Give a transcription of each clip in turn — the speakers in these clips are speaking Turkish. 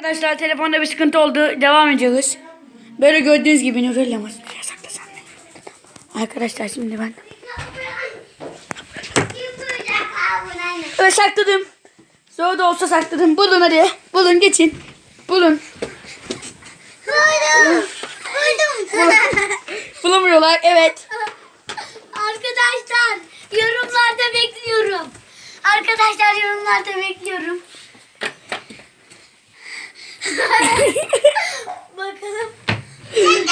Arkadaşlar telefonda bir sıkıntı oldu. Devam ediyoruz. Böyle gördüğünüz gibi. Nereye saklasam ne? Arkadaşlar şimdi ben. Evet sakladım. Zor da olsa sakladım. Bulun hadi. Bulun geçin. Bulun. Bulamıyorlar. Evet. Arkadaşlar yorumlarda bekliyorum. Arkadaşlar yorumlarda bekliyorum. Bakalım. Ben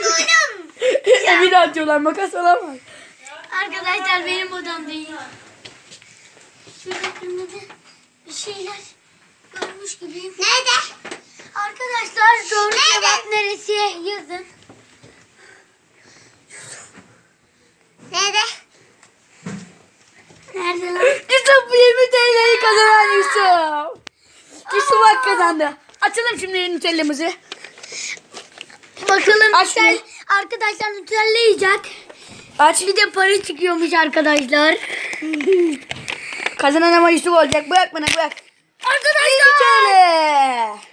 buldum. bir daha atıyorlar. Makas olamaz. Arkadaşlar benim odam değil. Şurada bir şeyler görmüş gibiyim. Nerede? Arkadaşlar doğru cevap neresi yazın. Nerede? Nerede lan? Yusuf 20 TL'yi kazanan Yusuf. Yusuf hak kazandı. Açalım şimdi Nutella'mızı. Bakalım Aç Nutel, şunu. arkadaşlar Nutella yiyecek. Aç. Bir de para çıkıyormuş arkadaşlar. Kazanan ama Yusuf olacak. Bırak bana bırak. 20 Arkadaşlar TL.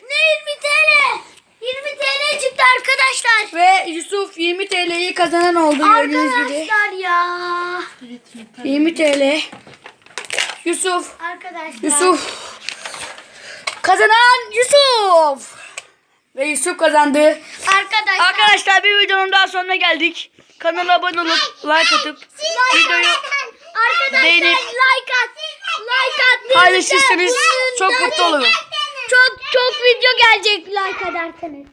ne 20 TL? 20 TL çıktı arkadaşlar. Ve Yusuf 20 TL'yi kazanan oldu gördüğünüz gibi. Arkadaşlar ya. 20 TL. Yusuf. Arkadaşlar. Yusuf. Kazanan Yusuf. Ve Yusuf kazandı. Arkadaşlar. Arkadaşlar bir videonun daha sonuna geldik. Kanala abone olup like atıp videoyu beğenip- like at. Like at. paylaşırsanız çok mutlu olurum. Çok çok video gelecek like ederseniz.